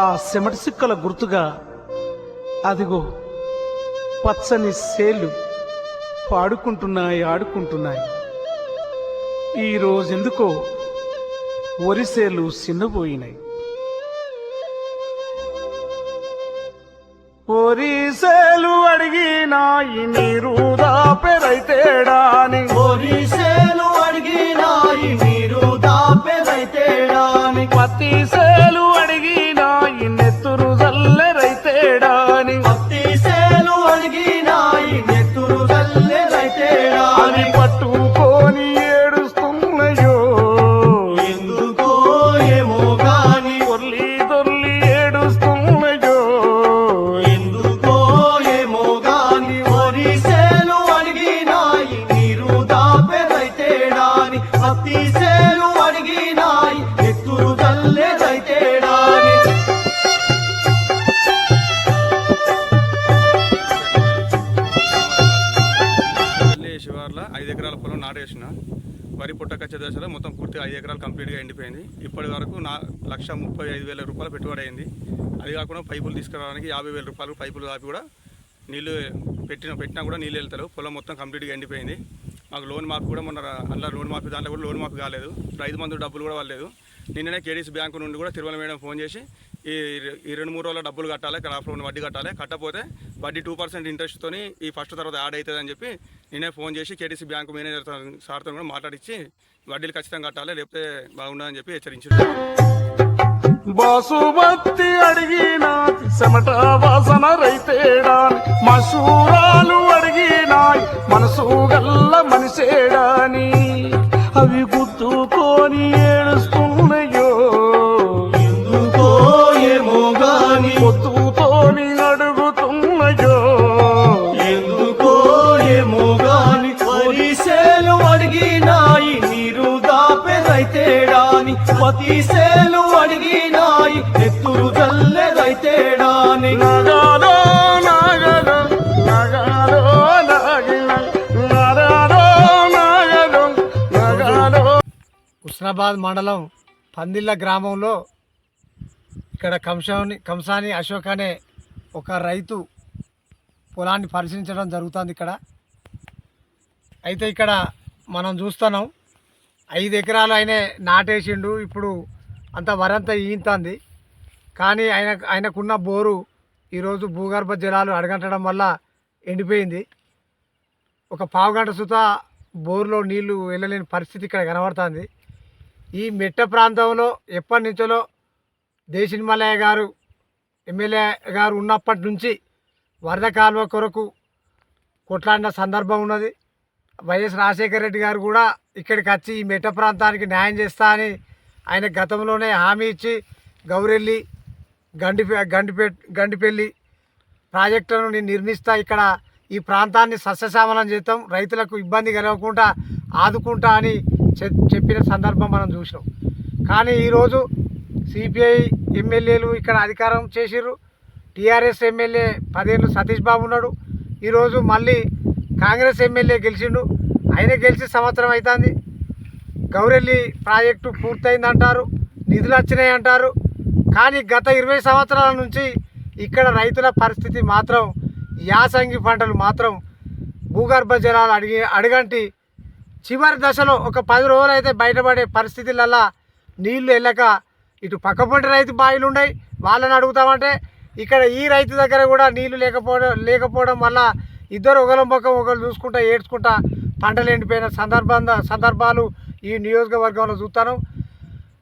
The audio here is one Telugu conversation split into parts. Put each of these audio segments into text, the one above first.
ఆ చెమటి సిక్కల గుర్తుగా అదిగో పచ్చని సేలు పాడుకుంటున్నాయి ఆడుకుంటున్నాయి. ఈ రోజెందుకో వరిసేలు చిన్నపోయినాయి ఒరిసేలు అడిగినాయి నీరు దాపెరైతేడాని. పోలీసేలు అడిగినాయి మీరు దాపెదైతేడాని పత్తి సేలు అడిగినాయి జల్లెరైతేడా నాటేసిన వరి పుట్టక దశలో మొత్తం పూర్తిగా ఐదు ఎకరాలు కంప్లీట్గా ఎండిపోయింది. ఇప్పటి వరకు నా లక్ష ముప్పై ఐదు వేల రూపాయలు పెట్టుబడి అయింది. అది కాకుండా పైపులు తీసుకురావడానికి యాభై వేల రూపాయలు పైపులు ఆపి కూడా నీళ్ళు పెట్టిన పెట్టినా కూడా నీళ్ళు వెళ్తారు పొలం మొత్తం కంప్లీట్గా ఎండిపోయింది. మాకు లోన్ మాఫీ కూడా మొన్న అందులో లోన్ మాఫీ దాంట్లో కూడా లోన్ మాఫీ కాలేదు. రైతు మందు డబ్బులు కూడా వాళ్ళలేదు నిన్ననే కేడీసీ బ్యాంకు నుండి కూడా తిరుమల మేడం ఫోన్ చేసి ఈ ఈ రెండు మూడు రోజుల డబ్బులు కట్టాలి క్రాఫ్ లోన్ వడ్డీ కట్టాలి. కట్టకపోతే వడ్డీ టూ పర్సెంట్ ఇంట్రెస్ట్తోని ఈ ఫస్ట్ తర్వాత యాడ్ అవుతుంది అని చెప్పి నేనే ఫోన్ చేసి కేటీసీ బ్యాంకు మేనేజర్ సార్తో కూడా మాట్లాడించి వడ్డీలు ఖచ్చితంగా కట్టాలి లేకపోతే బాగుండదని చెప్పి హెచ్చరించారు బాసుమతి అడిగినాది చెమట వాసన మసూరాలు అడిగినాయి మనసు గల్ల మనిషేడాని అవి గుర్తుకొని ఏడుస్తున్నాయో పతిసేలు అడిగినాయి. ఎత్తురు జల్లెదైతేడాని హుస్నాబాద్ మండలం పందిళ్ళ గ్రామంలో ఇక్కడ కంసాని కంసాని అశోక్ అనే ఒక రైతు పొలాన్ని పరిశీలించడం జరుగుతుంది ఇక్కడ. అయితే ఇక్కడ మనం చూస్తున్నాం ఐదు ఎకరాలు ఆయనే నాటేసిండు. ఇప్పుడు అంత వరంతా ఈంతంది. కానీ ఆయన ఆయనకున్న బోరు ఈరోజు భూగర్భ జలాలు అడగంటడం వల్ల ఎండిపోయింది. ఒక పావుగంట సుత బోరులో నీళ్ళు వెళ్ళలేని పరిస్థితి ఇక్కడ కనబడుతుంది. ఈ మెట్ట ప్రాంతంలో ఎప్పటి నుంచో దేశిని గారు ఎమ్మెల్యే గారు ఉన్నప్పటి నుంచి వరద కాలువ కొరకు కొట్లాడిన సందర్భం ఉన్నది. వైఎస్ రాజశేఖర రెడ్డి గారు కూడా ఇక్కడికి వచ్చి ఈ మెట్ట ప్రాంతానికి న్యాయం చేస్తా అని ఆయన గతంలోనే హామీ ఇచ్చి గౌరెల్లి గండి గండిపే గండిపెల్లి ప్రాజెక్టులను నేను నిర్మిస్తా ఇక్కడ ఈ ప్రాంతాన్ని సస్యశ్యామలం చేస్తాం రైతులకు ఇబ్బంది కలగకుండా ఆదుకుంటా అని చెప్పిన సందర్భం మనం చూసినాం. కానీ ఈరోజు సిపిఐ ఎమ్మెల్యేలు ఇక్కడ అధికారం చేసిర్రు. టీఆర్ఎస్ ఎమ్మెల్యే పదేళ్ళు సతీష్ బాబు ఉన్నాడు. ఈరోజు మళ్ళీ కాంగ్రెస్ ఎమ్మెల్యే గెలిచిండు. ఆయన గెలిచి సంవత్సరం అవుతుంది గౌరెల్లి ప్రాజెక్టు పూర్తయిందంటారు నిధులు వచ్చినాయి అంటారు కానీ గత ఇరవై సంవత్సరాల నుంచి ఇక్కడ రైతుల పరిస్థితి మాత్రం యాసంగి పంటలు మాత్రం భూగర్భ జలాలు అడిగి అడగంటి. చివరి దశలో ఒక పది రోజులు అయితే బయటపడే పరిస్థితులల్లా నీళ్ళు వెళ్ళక ఇటు పక్కపొంటి రైతు బావిలు ఉన్నాయి వాళ్ళని అడుగుతామంటే ఇక్కడ ఈ రైతు దగ్గర కూడా నీళ్ళు లేకపోవడం లేకపోవడం వల్ల ఇద్దరు ఒకరి ముఖం ఒకరు చూసుకుంటా ఏడ్చుకుంటా పంటలు ఎండిపోయిన సందర్భం సందర్భాలు ఈ నియోజకవర్గంలో చూస్తాను.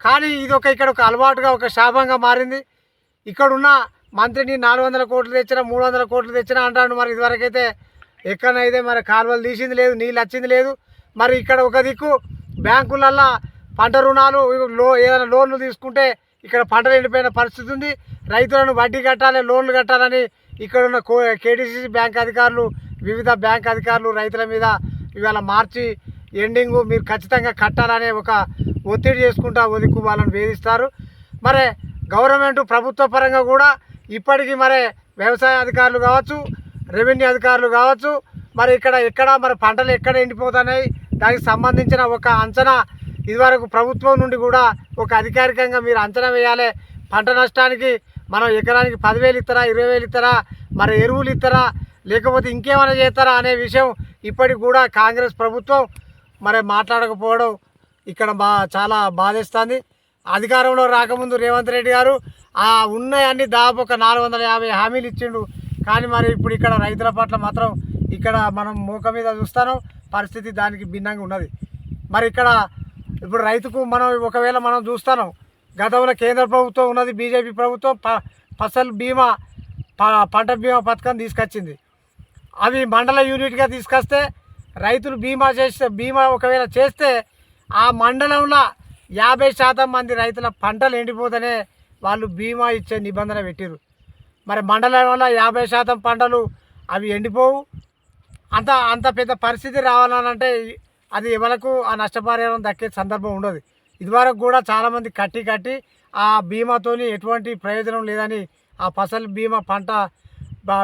కానీ ఇది ఒక ఇక్కడ ఒక అలవాటుగా ఒక శాపంగా మారింది. ఇక్కడున్న మంత్రిని నాలుగు వందల కోట్లు తెచ్చినా మూడు వందల కోట్లు తెచ్చినా అంటాడు మరి ఇదివరకైతే. ఎక్కడైతే మరి కాలువలు తీసింది లేదు నీళ్ళు వచ్చింది లేదు. మరి ఇక్కడ ఒక దిక్కు బ్యాంకులల్లో పంట రుణాలు లో ఏదైనా లోన్లు తీసుకుంటే ఇక్కడ పంటలు ఎండిపోయిన పరిస్థితి ఉంది. రైతులను వడ్డీ కట్టాలి లోన్లు కట్టాలని ఇక్కడ ఉన్న కో కేటీసీసీ బ్యాంక్ అధికారులు వివిధ బ్యాంక్ అధికారులు రైతుల మీద ఇవాళ మార్చి ఎండింగ్ మీరు ఖచ్చితంగా కట్టాలనే ఒక ఒత్తిడి చేసుకుంటా ఒదిక్కు వాళ్ళని వేధిస్తారు. మరి గవర్నమెంట్ ప్రభుత్వ పరంగా కూడా ఇప్పటికీ మరి వ్యవసాయ అధికారులు కావచ్చు రెవెన్యూ అధికారులు కావచ్చు మరి ఇక్కడ ఎక్కడ మరి పంటలు ఎక్కడ ఎండిపోతున్నాయి దానికి సంబంధించిన ఒక అంచనా ఇదివరకు ప్రభుత్వం నుండి కూడా ఒక అధికారికంగా మీరు అంచనా వేయాలి. పంట నష్టానికి మనం ఎకరానికి పదివేలు ఇస్తారా ఇరవై వేలు ఇస్తారా మరి ఎరువులు ఇస్తారా లేకపోతే ఇంకేమైనా చేస్తారా అనే విషయం ఇప్పటికి కూడా కాంగ్రెస్ ప్రభుత్వం మరి మాట్లాడకపోవడం ఇక్కడ బా చాలా బాధేస్తుంది. అధికారంలో రాకముందు రేవంత్ రెడ్డి గారు ఆ ఉన్నాయన్ని దాదాపు ఒక నాలుగు వందల యాభై హామీలు ఇచ్చిండు. కానీ మరి ఇప్పుడు ఇక్కడ రైతుల పట్ల మాత్రం ఇక్కడ మనం మూక మీద చూస్తాను. పరిస్థితి దానికి భిన్నంగా ఉన్నది. మరి ఇక్కడ ఇప్పుడు రైతుకు మనం ఒకవేళ మనం చూస్తాను. గతంలో కేంద్ర ప్రభుత్వం ఉన్నది బీజేపీ ప్రభుత్వం ప ఫసల్ బీమా ప- పంట బీమా పథకం తీసుకొచ్చింది. అవి మండల యూనిట్గా తీసుకొస్తే రైతులు బీమా చేస్తే బీమా ఒకవేళ చేస్తే ఆ మండలంలో యాభై శాతం మంది రైతుల పంటలు ఎండిపోతేనే వాళ్ళు బీమా ఇచ్చే నిబంధన పెట్టిరు మరి మండలంలో యాభై శాతం పంటలు అవి ఎండిపోవు. అంత అంత పెద్ద పరిస్థితి రావాలనంటే అది ఎవరకు ఆ నష్టపరిహారం దక్కే సందర్భం ఉండదు. ఇదివరకు కూడా చాలామంది కట్టి కట్టి ఆ బీమాతోని ఎటువంటి ప్రయోజనం లేదని ఆ ఫసల్ బీమా పంట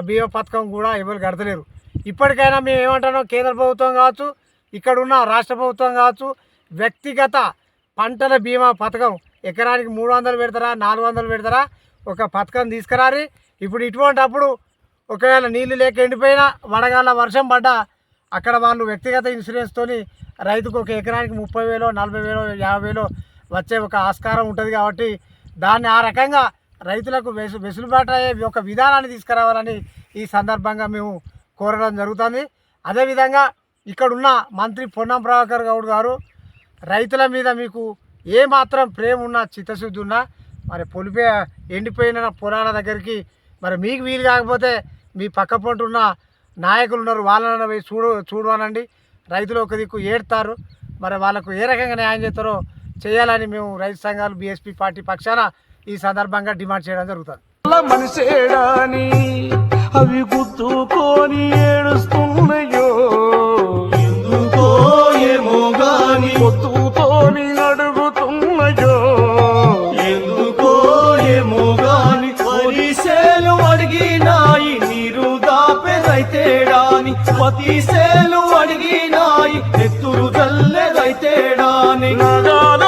బీమా పథకం కూడా ఎవరు గడతలేరు ఇప్పటికైనా మేము ఏమంటున్నాం? కేంద్ర ప్రభుత్వం కావచ్చు ఇక్కడున్న రాష్ట్ర ప్రభుత్వం కావచ్చు వ్యక్తిగత పంటల బీమా పథకం ఎకరానికి మూడు వందలు పెడతారా నాలుగు వందలు పెడతారా? ఒక పథకం తీసుకురారి. ఇప్పుడు ఇటువంటి అప్పుడు ఒకవేళ నీళ్ళు లేక ఎండిపోయినా వడగాల వర్షం పడ్డా అక్కడ వాళ్ళు వ్యక్తిగత ఇన్సూరెన్స్తోని రైతుకు ఒక ఎకరానికి ముప్పై వేలో నలభై వేలో యాభై వేలో వచ్చే ఒక ఆస్కారం ఉంటుంది కాబట్టి దాన్ని ఆ రకంగా రైతులకు వెసు వెసులుబాటు అయ్యే ఒక విధానాన్ని తీసుకురావాలని ఈ సందర్భంగా మేము కోరడం జరుగుతుంది. అదేవిధంగా ఇక్కడున్న మంత్రి పొన్నం ప్రభాకర్ గౌడ్ గారు రైతుల మీద మీకు ఏ మాత్రం ప్రేమ ఉన్నా చిత్తశుద్ధి ఉన్నా మరి పొలిపే ఎండిపోయిన పొలాల దగ్గరికి మరి మీకు వీలు కాకపోతే మీ పక్క ఉన్న నాయకులు ఉన్నారు వాళ్ళని పోయి చూడు చూడవనండి రైతులు ఒక దిక్కు ఏడుతారు. మరి వాళ్ళకు ఏ రకంగా న్యాయం చేస్తారో చేయాలని మేము రైతు సంఘాలు బీఎస్పీ పార్టీ పక్షాన ఈ సందర్భంగా డిమాండ్ చేయడం జరుగుతుంది. మనిషేడాని అవి గుద్దుకొని ఏడుస్తున్నాయో. ఎందుకో ఏమో గాని పొత్తుతోని అడుగుతున్నాయో ఎందుకో ఏమో గాని వరిసేలు అడిగినాయి నీరు దాపె రైతేడాని. పతిసేలు అడిగినాయి రైతేడాని. నగాలో